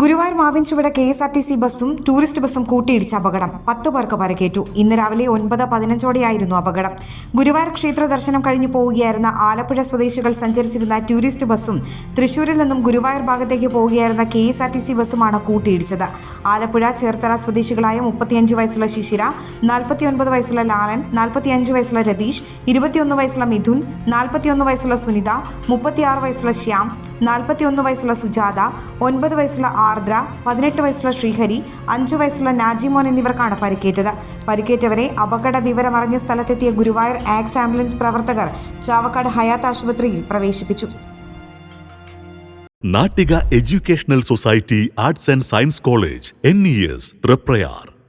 Guruvayur Mavinchuvadu K S R T C ബസ്സും tourist ബസ്സും കൂട്ടിയിടിച്ച അപകടം. പത്ത് പേർക്ക് പരിക്കേറ്റു. ഇന്ന് രാവിലെ ഒൻപത് പതിനഞ്ചോടെയായിരുന്നു അപകടം. ഗുരുവായൂർ ക്ഷേത്ര ദർശനം കഴിഞ്ഞു പോവുകയായിരുന്ന ആലപ്പുഴ സ്വദേശികൾ സഞ്ചരിച്ചിരുന്ന ടൂറിസ്റ്റ് ബസ്സും തൃശൂരിൽ നിന്നും ഗുരുവായൂർ ഭാഗത്തേക്ക് പോവുകയായിരുന്ന K S R T C ബസ്സുമാണ് കൂട്ടിയിടിച്ചത്. ആലപ്പുഴ ചേർത്തല സ്വദേശികളായ മുപ്പത്തിയഞ്ച് വയസ്സുള്ള ശിശിര നാൽപ്പത്തിയൊൻപത് വയസ്സുള്ള ലാലൻ നാൽപ്പത്തിയഞ്ച് വയസ്സുള്ള രതീഷ് ഇരുപത്തിയൊന്ന് വയസ്സുള്ള മിഥുൻ നാൽപ്പത്തിയൊന്ന് വയസ്സുള്ള സുനിത മുപ്പത്തിയാറ് വയസ്സുള്ള ശ്യാം നാൽപ്പത്തിയൊന്ന് വയസ്സുള്ള സുജാത ഒൻപത് വയസ്സുള്ള ആർദ്ര പതിനെട്ട് വയസ്സുള്ള ശ്രീഹരി അഞ്ച് വയസ്സുള്ള നാജിമോൻ എന്നിവർക്കാണ് പരിക്കേറ്റത്. പരിക്കേറ്റവരെ അപകട വിവരമറിഞ്ഞ സ്ഥലത്തെത്തിയ ഗുരുവായൂർ ആക്സ് ആംബുലൻസ് പ്രവർത്തകർ ചാവക്കാട് ഹയാത്ത് ആശുപത്രിയിൽ പ്രവേശിപ്പിച്ചു. Nattika educational society arts and science college N E S Triprayar